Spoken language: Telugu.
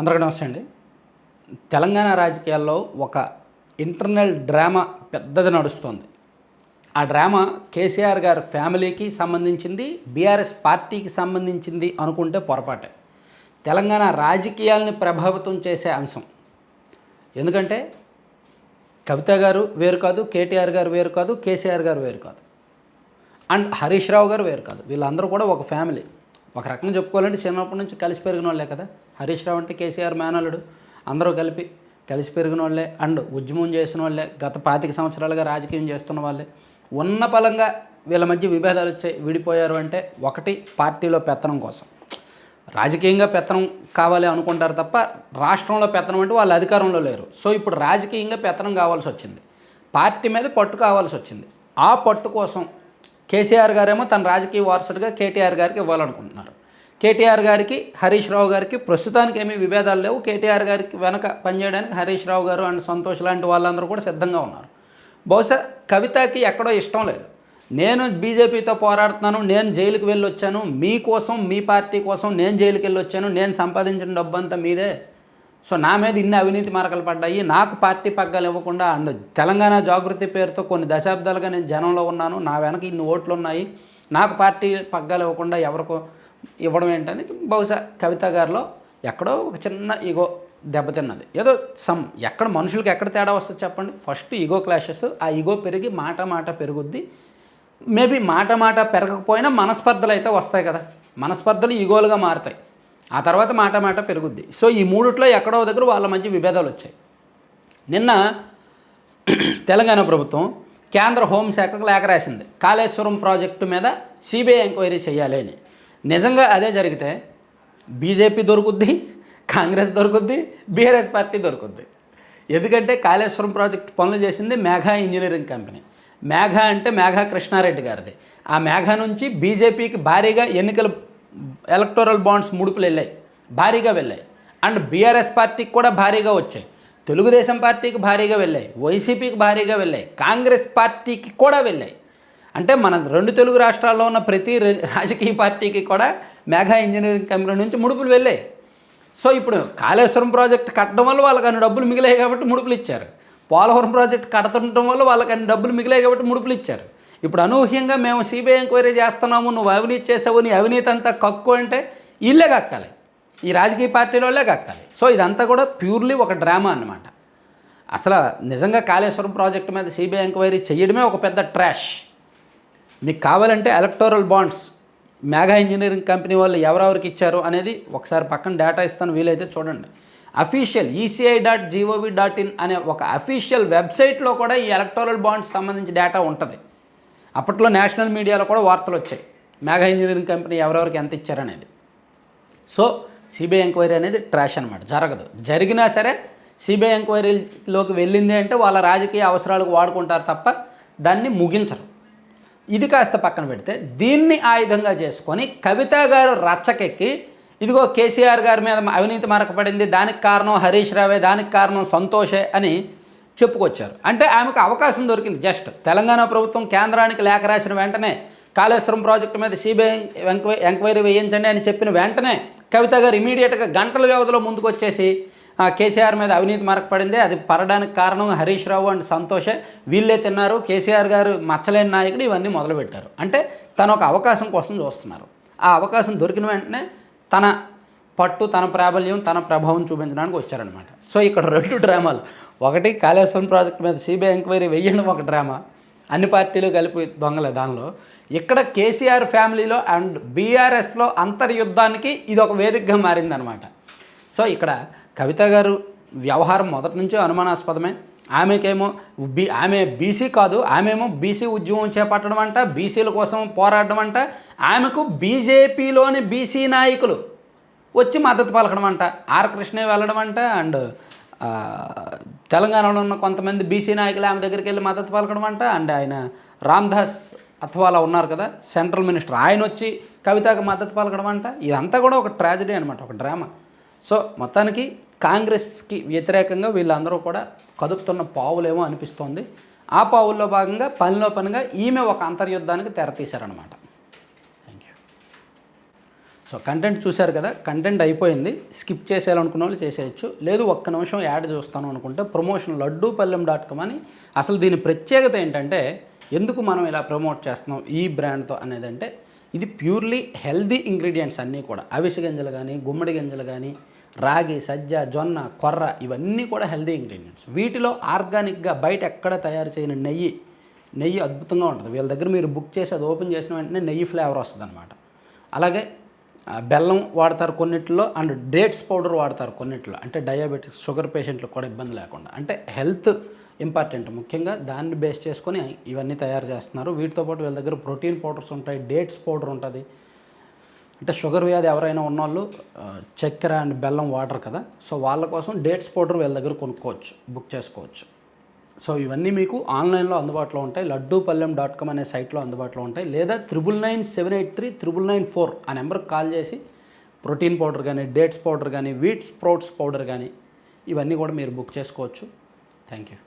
అందరికీ నమస్తే అండి. తెలంగాణ రాజకీయాల్లో ఒక ఇంటర్నల్ డ్రామా పెద్దది నడుస్తుంది. ఆ డ్రామా కేసీఆర్ గారి ఫ్యామిలీకి సంబంధించింది బీఆర్ఎస్ పార్టీకి సంబంధించింది అనుకుంటే పొరపాటే. తెలంగాణ రాజకీయాల్ని ప్రభావితం చేసే అంశం. ఎందుకంటే కవిత గారు వేరు కాదు కేటీఆర్ గారు వేరు కాదు కేసీఆర్ గారు వేరు కాదు. అండ్ హరీష్ రావు గారు వేరు కాదు. వీళ్ళందరూ కూడా ఒక ఫ్యామిలీ. ఒక రకంగా చెప్పుకోవాలంటే చిన్నప్పటి నుంచి కలిసి పెరిగిన వాళ్ళే కదా. హరీష్ రావు అంటే కేసీఆర్ మేనలుడు అందరూ కలిపి కలిసి పెరిగిన వాళ్ళే. అండ్ ఉద్యమం చేసిన వాళ్ళే. గత పాతిక సంవత్సరాలుగా రాజకీయం చేస్తున్న వాళ్ళే. ఉన్న బలంగా వీళ్ళ మధ్య విభేదాలు వచ్చాయి. విడిపోయారు అంటే ఒకటి పార్టీలో పెత్తనం కోసం. రాజకీయంగా పెత్తనం కావాలి అనుకుంటారు తప్ప రాష్ట్రంలో పెత్తనం అంటే వాళ్ళు అధికారంలో లేరు. సో ఇప్పుడు రాజకీయంగా పెత్తనం కావాల్సి వచ్చింది. పార్టీ మీద పట్టు కావాల్సి వచ్చింది. ఆ పట్టు కోసం కేసీఆర్ గారేమో తన రాజకీయ వారసుడిగా కేటీఆర్ గారికి ఇవ్వాలనుకుంటున్నారు. కేటీఆర్ గారికి హరీష్ రావు గారికి ప్రస్తుతానికి ఏమీ విభేదాలు లేవు. కేటీఆర్ గారికి వెనక పనిచేయడానికి హరీష్ రావు గారు అండ్ సంతోష్ లాంటి వాళ్ళందరూ కూడా సిద్ధంగా ఉన్నారు. బహుశా కవితకి ఎక్కడో ఇష్టం లేదు. నేను బీజేపీతో పోరాడుతున్నాను నేను జైలుకి వెళ్ళి వచ్చాను మీకోసం మీ పార్టీ కోసం నేను జైలుకి వెళ్ళి వచ్చాను నేను సంపాదించిన డబ్బు అంతా మీదే. సో నా మీద ఇన్ని అవినీతి మరకలు పడ్డాయి నాకు పార్టీ పగ్గాలు ఇవ్వకుండా అండ్ తెలంగాణ జాగృతి పేరుతో కొన్ని దశాబ్దాలుగా నేను జనంలో ఉన్నాను నా వెనక ఇన్ని ఓట్లు ఉన్నాయి నాకు పార్టీ పగ్గాలు ఇవ్వకుండా ఎవరికో ఇవ్వడం ఏంటని బహుశా కవిత గారిలో ఎక్కడో ఒక చిన్న ఈగో దెబ్బతిన్నది ఏదో సమ్ ఎక్కడ మనుషులకి ఎక్కడ తేడా వస్తుంది చెప్పండి? ఫస్ట్ ఈగో క్లాషెస్ ఆ ఈగో పెరిగి మాట మాట పెరుగుద్ది. మేబీ మాట మాట పెరగకపోయినా మనస్పర్ధలు అయితే వస్తాయి కదా. మనస్పర్ధలు ఈగోలుగా మారుతాయి. ఆ తర్వాత మాట మాట పెరుగుద్ది. సో ఈ మూడిట్లో ఎక్కడో దగ్గర వాళ్ళ మధ్య విభేదాలు వచ్చాయి. నిన్న తెలంగాణ ప్రభుత్వం కేంద్ర హోంశాఖకు లేఖ రాసింది. కాళేశ్వరం ప్రాజెక్టు మీద సిబిఐ ఎంక్వైరీ చేయాలి అని. నిజంగా అదే జరిగితే బీజేపీ దొరుకుద్ది కాంగ్రెస్ దొరుకుద్ది బీఆర్ఎస్ పార్టీ దొరుకుద్ది. ఎందుకంటే కాళేశ్వరం ప్రాజెక్ట్ పనులు చేసింది మేఘా ఇంజనీరింగ్ కంపెనీ. మేఘా అంటే మేఘా కృష్ణారెడ్డి గారిది. ఆ మేఘా నుంచి బీజేపీకి భారీగా ఎన్నికల ఎలక్టోరల్ బాండ్స్ ముడుపులు వెళ్ళాయి. భారీగా వెళ్ళాయి. అండ్ బీఆర్ఎస్ పార్టీకి కూడా భారీగా వచ్చాయి. తెలుగుదేశం పార్టీకి భారీగా వెళ్ళాయి. వైసీపీకి భారీగా వెళ్ళాయి. కాంగ్రెస్ పార్టీకి కూడా వెళ్ళాయి. అంటే మన రెండు తెలుగు రాష్ట్రాల్లో ఉన్న ప్రతి రాజకీయ పార్టీకి కూడా మేఘా ఇంజనీరింగ్ కంపెనీ నుంచి ముడుపులు వెళ్ళాయి. సో ఇప్పుడు కాళేశ్వరం ప్రాజెక్ట్ కట్టడం వల్ల వాళ్ళకి అన్ని డబ్బులు మిగిలాయి కాబట్టి ముడుపులు ఇచ్చారు. పోలవరం ప్రాజెక్ట్ కడుతుండటం వల్ల వాళ్ళకి అన్ని డబ్బులు మిగిలాయి కాబట్టి ముడుపులు ఇచ్చారు. ఇప్పుడు అనూహ్యంగా మేము సిబిఐ ఎంక్వైరీ చేస్తున్నాము నువ్వు అవినీతి చేసావు నీ అవినీతి అంతా కక్కు అంటే వీళ్ళే కక్కాలి. ఈ రాజకీయ పార్టీల వాళ్ళే కక్కాలి. సో ఇదంతా కూడా ప్యూర్లీ ఒక డ్రామా అన్నమాట. అసలు నిజంగా కాళేశ్వరం ప్రాజెక్టు మీద సిబిఐ ఎంక్వైరీ చేయడమే ఒక పెద్ద ట్రాష్. మీకు కావాలంటే electoral bonds Megha engineering company వాళ్ళు ఎవరెవరికి ఇచ్చారు అనేది ఒకసారి పక్కన డేటా ఇస్తాను వీలైతే చూడండి. Official ECI dot gov dot in అనే ఒక అఫీషియల్ వెబ్సైట్లో కూడా ఈ ఎలక్టోరల్ బాండ్స్ సంబంధించి డేటా ఉంటుంది. అప్పట్లో నేషనల్ మీడియాలో కూడా వార్తలు వచ్చాయి. మేఘా ఇంజనీరింగ్ కంపెనీ ఎవరెవరికి ఎంత ఇచ్చారనేది సో సిబిఐ ఎంక్వైరీ అనేది ట్రాష్ అనమాట జరగదు. జరిగినా సరే సిబిఐ ఎంక్వైరీలోకి వెళ్ళింది అంటే వాళ్ళ రాజకీయ అవసరాలకు వాడుకుంటారు తప్ప దాన్ని ముగించరు. ఇది కాస్త పక్కన పెడితే దీన్ని ఆయుధంగా చేసుకొని కవిత గారు రచ్చకెక్కి ఇదిగో కేసీఆర్ గారి మీద అవినీతి మరకపడింది దానికి కారణం హరీష్ రావే దానికి కారణం సంతోషే అని చెప్పుకొచ్చారు. అంటే ఆమెకు అవకాశం దొరికింది జస్ట్. తెలంగాణ ప్రభుత్వం కేంద్రానికి లేఖ రాసిన వెంటనే కాళేశ్వరం ప్రాజెక్టు మీద సిబిఐ ఎంక్వై ఎంక్వైరీ వేయించండి అని చెప్పిన వెంటనే కవిత గారు ఇమీడియట్గా గంటల వ్యవధిలో ముందుకు వచ్చేసి కేసీఆర్ మీద అవినీతి మరకపడింది. అది పడడానికి కారణం హరీష్ రావు అండ్ సంతోషే. వీళ్ళే తిన్నారు. కేసీఆర్ గారు మచ్చలేని నాయకుడు. ఇవన్నీ మొదలుపెట్టారు. అంటే తను ఒక అవకాశం కోసం చూస్తున్నారు. ఆ అవకాశం దొరికిన వెంటనే తన పట్టు తన ప్రాబల్యం తన ప్రభావం చూపించడానికి వచ్చారనమాట సో ఇక్కడ రెండు డ్రామాలు. ఒకటి కాళేశ్వరం ప్రాజెక్ట్ మీద సిబిఐ ఎంక్వైరీ వెయ్యడం ఒక డ్రామా. అన్ని పార్టీలు కలిపి దొంగలే దానిలో. ఇక్కడ కేసీఆర్ ఫ్యామిలీలో అండ్ బీఆర్ఎస్లో అంతర్యుద్ధానికి ఇది ఒక వేదికగా మారిందనమాట సో ఇక్కడ కవిత గారు వ్యవహారం మొదటి నుంచే అనుమానాస్పదమే. ఆమెకేమో బీ ఆమె బీసీ కాదు ఆమెమో బీసీ ఉద్యమం చేపట్టడం అంట బీసీల కోసం పోరాడడం అంట. ఆమెకు బీజేపీలోని బీసీ నాయకులు వచ్చి మద్దతు పలకడం అంట. ఆర్ కృష్ణే వెళ్ళడం అంట అండ్ తెలంగాణలో ఉన్న కొంతమంది బీసీ నాయకులు ఆమె దగ్గరికి వెళ్ళి మద్దతు పలకడం అంట. అండ్ ఆయన రామ్దాస్ అథవాలా ఉన్నారు కదా సెంట్రల్ మినిస్టర్. ఆయన వచ్చి కవితకు మద్దతు పలకడం అంట. ఇదంతా కూడా ఒక ట్రాజడీ అనమాట ఒక డ్రామా. సో మొత్తానికి కాంగ్రెస్కి వ్యతిరేకంగా వీళ్ళందరూ కూడా కదుపుతున్న పావులేమో అనిపిస్తోంది. ఆ పావుల్లో భాగంగా పనిలో పనిగా ఈమె ఒక అంతర్యుద్ధానికి తెరతీశారనమాట థ్యాంక్ యూ సో కంటెంట్ చూశారు కదా కంటెంట్ అయిపోయింది. స్కిప్ చేసేయాలనుకున్న వాళ్ళు చేసేయచ్చు. లేదు ఒక్క నిమిషం యాడ్ చూస్తాను అనుకుంటే ప్రమోషన్ లడ్డూపల్లెం డాట్ కామ్ అని. అసలు దీని ప్రత్యేకత ఏంటంటే ఎందుకు మనం ఇలా ప్రమోట్ చేస్తున్నాం ఈ బ్రాండ్తో అనేది అంటే ఇది ప్యూర్లీ హెల్దీ ఇంగ్రీడియంట్స్ అన్నీ కూడా. అవిసె గింజలు కానీ గుమ్మడి గింజలు కానీ రాగి సజ్జ జొన్న కొర్ర ఇవన్నీ కూడా హెల్దీ ఇంగ్రీడియంట్స్ వీటిలో ఆర్గానిక్గా బయట ఎక్కడ తయారు చేయని నెయ్యి నెయ్యి అద్భుతంగా ఉంటుంది. వీళ్ళ దగ్గర మీరు బుక్ చేసి అది ఓపెన్ చేసిన వెంటనే నెయ్యి ఫ్లేవర్ వస్తుంది అనమాట అలాగే బెల్లం వాడతారు కొన్నిట్లో అండ్ డేట్స్ పౌడర్ వాడతారు కొన్నిట్లో. అంటే డయాబెటిక్స్ షుగర్ పేషెంట్లకు కూడా ఇబ్బంది లేకుండా. అంటే హెల్త్ ఇంపార్టెంట్ ముఖ్యంగా దాన్ని బేస్ చేసుకొని ఇవన్నీ తయారు చేస్తున్నారు. వీటితో పాటు వీళ్ళ దగ్గర ప్రోటీన్ పౌడర్స్ ఉంటాయి డేట్స్ పౌడర్ ఉంటుంది. అంటే షుగర్ వ్యాధి ఎవరైనా ఉన్నవాళ్ళు చక్కెర అండ్ బెల్లం వాడరు కదా. సో వాళ్ళ కోసం డేట్స్ పౌడర్ వీళ్ళ దగ్గర కొనుక్కోవచ్చు బుక్ చేసుకోవచ్చు. సో ఇవన్నీ మీకు ఆన్లైన్లో అందుబాటులో ఉంటాయి లడ్డూపల్లెం డాట్ కామ్ అనే సైట్లో అందుబాటులో ఉంటాయి. లేదా triple nine seven eight three triple nine four ఆ నెంబర్కి కాల్ చేసి ప్రోటీన్ పౌడర్ కానీ డేట్స్ పౌడర్ కానీ వీట్ స్ప్రౌట్స్ పౌడర్ కానీ ఇవన్నీ కూడా మీరు బుక్ చేసుకోవచ్చు. Thank you.